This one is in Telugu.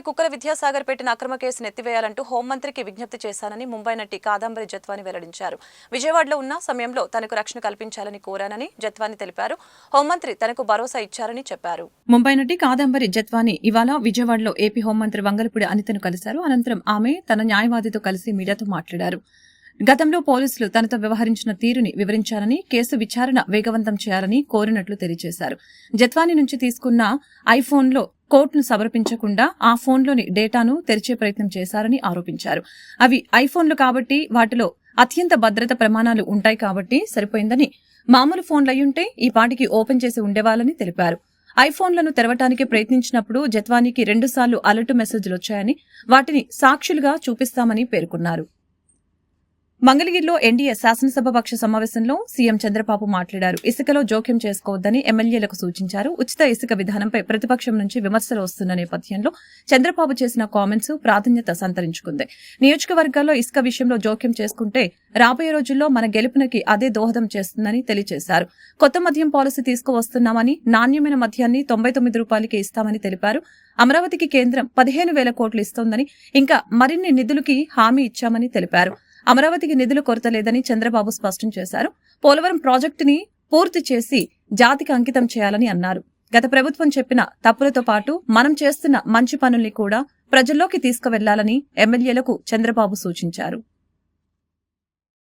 కుక్కల విద్యాసాగర్ పెట్టిన అక్రమ కేసును ఎత్తివేయాలంటూ హోంమంత్రికి విజ్ఞప్తి చేశానని ముంబై నటి కాదంబరి జత్వాని వెల్లడించారు. విజయవాడలో ఉన్న సమయంలో తనకు రక్షణ కల్పించాలని కోరానని జత్వాని తెలిపారు. హోంమంత్రి తనకు భరోసా ఇచ్చారని చెప్పారు. ముంబై నటి కాదంబరి జత్వాని ఇవాళ విజయవాడలో ఏపీ హోంమంత్రి వంగలపూడి అనితను కలిశారు. అనంతరం ఆమె తన న్యాయవాదితో కలిసి మీడియాతో మాట్లాడారు. గతంలో పోలీసులు తనతో వ్యవహరించిన తీరుని వివరించారని కేసు విచారణ వేగవంతం చేయాలని కోరినట్లు తెలియజేశారు. జత్వాని నుంచి తీసుకున్న ఐఫోన్లో కోర్టును సమర్పించకుండా ఆ ఫోన్లోని డేటాను తెరిచే ప్రయత్నం చేశారని ఆరోపించారు. అవి ఐఫోన్లు కాబట్టి వాటిలో అత్యంత భద్రత ప్రమాణాలు ఉంటాయి కాబట్టి సరిపోయిందని మామూలు ఫోన్లయ్యుంటే ఈ పాటికి ఓపెన్ చేసి ఉండేవాళ్ళని తెలిపారు. ఐఫోన్లను తెరవటానికి ప్రయత్నించినప్పుడు జత్వానికి రెండుసార్లు అలర్ట్ మెసేజ్లు వచ్చాయని వాటిని సాక్షులుగా చూపిస్తామని పేర్కొన్నారు. మంగళగిరిలో ఎన్డీఏ శాసనసభ పక్ష సమావేశంలో సీఎం చంద్రబాబు మాట్లాడారు. ఇసుకలో జోక్యం చేసుకోవద్దని ఎమ్మెల్యేలకు సూచించారు. ఉచిత ఇసుక విధానంపై ప్రతిపక్షం నుంచి విమర్శలు వస్తున్న నేపథ్యంలో చంద్రబాబు చేసిన కామెంట్స్ ప్రాధాన్యత సంతరించుకుంది. నియోజకవర్గాల్లో ఇసుక విషయంలో జోక్యం చేసుకుంటే రాబోయే రోజుల్లో మన గెలుపునకి అదే దోహదం చేస్తుందని తెలియజేశారు. కొత్త మద్యం పాలసీ తీసుకువస్తున్నామని నాణ్యమైన మద్యాన్ని తొంభై తొమ్మిది రూపాయలకి ఇస్తామని తెలిపారు. అమరావతికి కేంద్రం పదిహేను వేల కోట్లు ఇస్తోందని ఇంకా మరిన్ని నిధులకి హామీ ఇచ్చామని తెలిపారు. అమరావతికి నిధులు కొరత లేదని చంద్రబాబు స్పష్టం చేశారు. పోలవరం ప్రాజెక్టుని పూర్తి చేసి జాతికి అంకితం చేయాలని అన్నారు. గత ప్రభుత్వం చెప్పిన తప్పులతో పాటు మనం చేస్తున్న మంచి పనుల్ని కూడా ప్రజల్లోకి తీసుకువెళ్ళాలని ఎమ్మెల్యేలకు చంద్రబాబు సూచించారు.